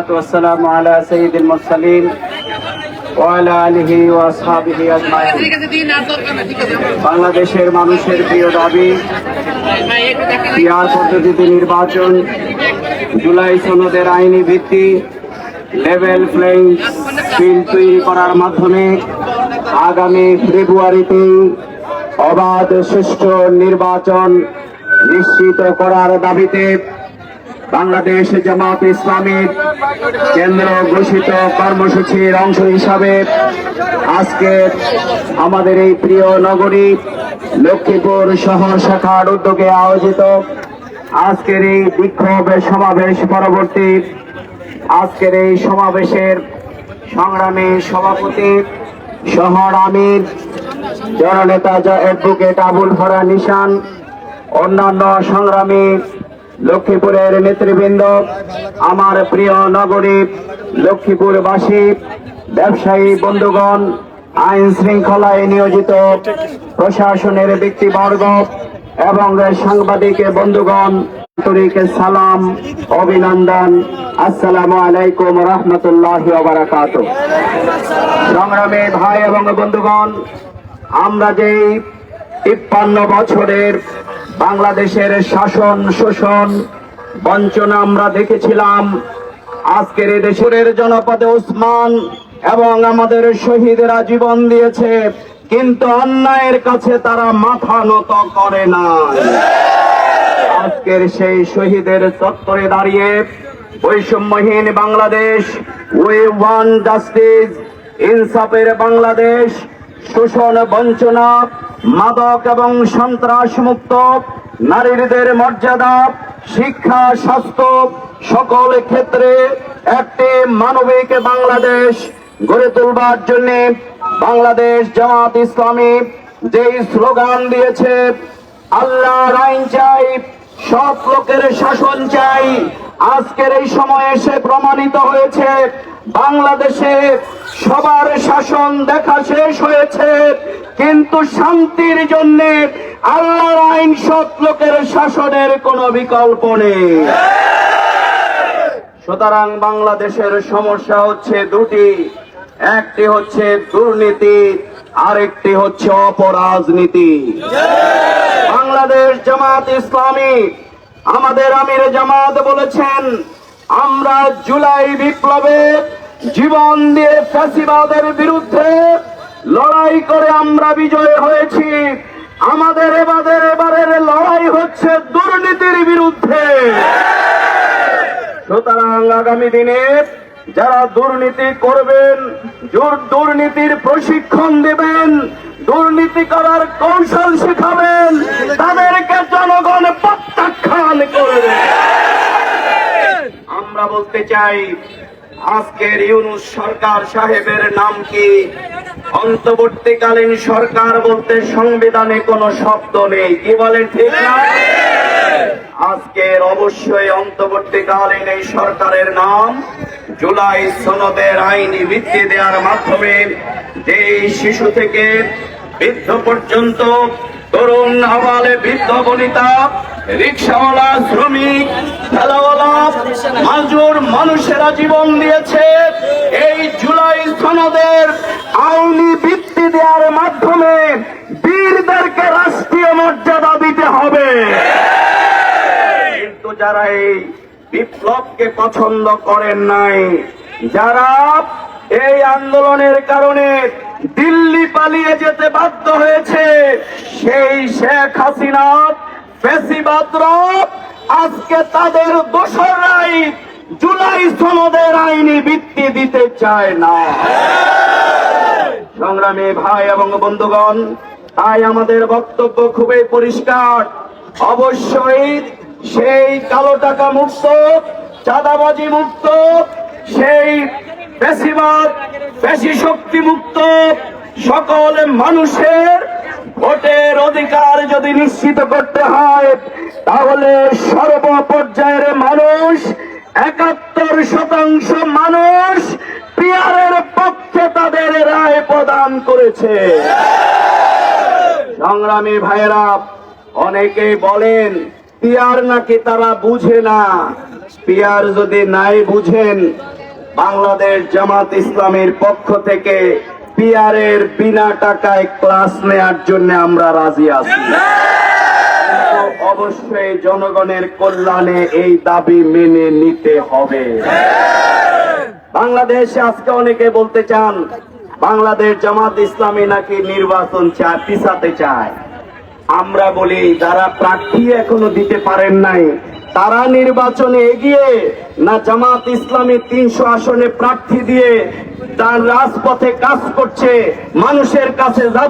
والصلاة والسلام على سيد المرسلين وعلى آله وأصحابه أجمعين বাংলাদেশের মানুষের প্রিয় দাবি পিয়ার পদ্ধতিতে নির্বাচন জুলাই সনদের আইনি ভিত্তি লেভেল প্লেইং ফিল্ড তৈরি করার মাধ্যমে আগামী ফেব্রুয়ারিতে অবাধ সুষ্ঠু নির্বাচন নিশ্চিত করার দাবিতে বাংলাদেশ জামাত ইসলামীর কেন্দ্র ঘোষিত কর্মসূচির অংশ হিসাবে আজকে আমাদের এই প্রিয় নগরী লক্ষ্মীপুর শহর শাখার উদ্যোগে আয়োজিত আজকের এই বিক্ষোভ সমাবেশ পরবর্তী আজকের এই সমাবেশের সংগ্রামী সভাপতি শহর আমির, জননেতা অ্যাডভোকেট আবুল ফরা নিশান, অন্যান্য সংগ্রামী লক্ষ্মীপুরের নেতৃবৃন্দ, আমার প্রিয় নগরী লক্ষ্মীপুরবাসী, ব্যবসায়ী বন্ধুগণ, আইন শৃঙ্খলায় নিয়োজিত প্রশাসনের ব্যক্তিবর্গ এবং সাংবাদিক বন্ধুগণ, আন্তরিক সালাম, অভিনন্দন, আসসালামু আলাইকুম রহমতুল্লাহ বারাকাত সংগ্রামী ভাই এবং বন্ধুগণ, আমরা যেই তিপ্পান্ন বছরের বাংলাদেশের শাসন, শোষণ, বঞ্চনা আমরা দেখেছিলাম। আজকের দেশের জনপদে ওসমান এবং আমাদের শহীদেরা জীবন দিয়েছে, কিন্তু অন্যায়ের কাছে তারা মাথা নত করে না আজকের সেই শহীদের চত্বরে দাঁড়িয়ে বৈষম্যহীন বাংলাদেশ ওয়ে ওয়ান জাস্টিস, ইনসাফের বাংলাদেশ, শোষণ, বঞ্চনা মাদক এবং সন্ত্রাস মুক্ত নারীদের মর্যাদা, শিক্ষা, স্বাস্থ্য সকল ক্ষেত্রে একটি মানবিক বাংলাদেশ গড়ে তুলবার জন্য বাংলাদেশ জামাত ইসলামী যেই স্লোগান দিয়েছে, আল্লাহর আইন চাই সব লোকের শাসন চাই। আজকের এই সময়ে এসে প্রমাণিত হয়েছে, বাংলাদেশে সবার শাসন দেখা শেষ হয়েছে, কিন্তু শান্তির জন্য আল্লাহর আইন সব লোকের শাসনের কোনো বিকল্প নেই। সুতরাং বাংলাদেশের সমস্যা হচ্ছে দুটি, একটি হচ্ছে দুর্নীতি, আরেকটি হচ্ছে অপরাজনীতি। বাংলাদেশ জামাত ইসলামী আমাদের আমির জামাত বলেছেন, আমরা জুলাই বিপ্লবে জীবন দিয়ে ফ্যাসিবাদের বিরুদ্ধে লড়াই করে আমরা বিজয় হয়েছি। আমাদের এবারের এবারের লড়াই হচ্ছে দুর্নীতির বিরুদ্ধে। সুতরাং আগামী দিনে যারা দুর্নীতি করবেন দুর্নীতির প্রশিক্ষণ দেবেন, দুর্নীতি করার কৌশল শেখাবেন বলতে চাই, আজকের ইউনুস সরকার সাহেবের নাম কি? অন্তর্বর্তীকালীন সরকার বলতে সংবিধানে কোনো শব্দ নেই, কি বলেন ঠিক না? আজকের অবশ্যই অন্তর্বর্তীকালীন এই সরকারের নাম, জুলাই সনদের আইনি ভিত্তি দেওয়ার মাধ্যমে যে শিশু থেকে বৃদ্ধ পর্যন্ত তরুণ, আবালে বৃদ্ধ, বনিতা রিক্সাওয়ালা, শ্রমিক, ঠেলাওয়ালা মাজুর মানুষেরা জীবন দিয়েছে। এই জুলাই সনদের আইনি ভিত্তি দেওয়ার মাধ্যমে বীরদেরকে রাষ্ট্রীয় মর্যাদা দিতে হবে। কিন্তু যারা এই বিপ্লবকে পছন্দ করেন নাই, যারা এই আন্দোলনের কারণে দিল্লি পালিয়ে যেতে বাধ্য হয়েছে, সেই শেখ হাসিনা ফেসিবাদরা আজকে তাদের দোসরাই জুলাই সনদের আইনি ভিত্তি দিতে চায় না। সংগ্রামী ভাই এবং বন্ধুগণ, তাই আমাদের বক্তব্য খুবই পরিষ্কার। অবশ্যই সেই কালো টাকা মুক্ত, চাঁদাবাজি মুক্ত, সেই বেশিবাদ, বেশি শক্তি মুক্ত সকল মানুষের ভোটের অধিকার যদি নিশ্চিত করতে হয়, তাহলে সর্বপর্যায়ের মানুষ, একাত্তর শতাংশ মানুষ পিয়ারের পক্ষে তাদের রায় প্রদান করেছে। সংগ্রামী ভাইয়েরা, অনেকেই বলেন, পিয়ার নাকি তারা বুঝে না। পিয়ার যদি নাই বুঝেন, বাংলাদেশ জামাত ইসলামের পক্ষ থেকে পিয়ারের বিনা টাকায় ক্লাস নেয়ার জন্য আমরা রাজি আছি। অবশ্যই জনগণের কল্যাণে এই দাবি মেনে নিতে হবে। বাংলাদেশে আজকে অনেকে বলতে চান, বাংলাদেশ জামাত ইসলামী নাকি নির্বাচন চায়, পিছাতে চায়। আমরা বলি, যারা প্রার্থী এখনও দিতে পারেন নাই তারা নির্বাচনে এগিয়ে না জামাত ইসলামী তিনশো আসনে প্রার্থী দিয়ে তার রাজপথে কাজ করছে, মানুষের কাছে যাচ্ছে।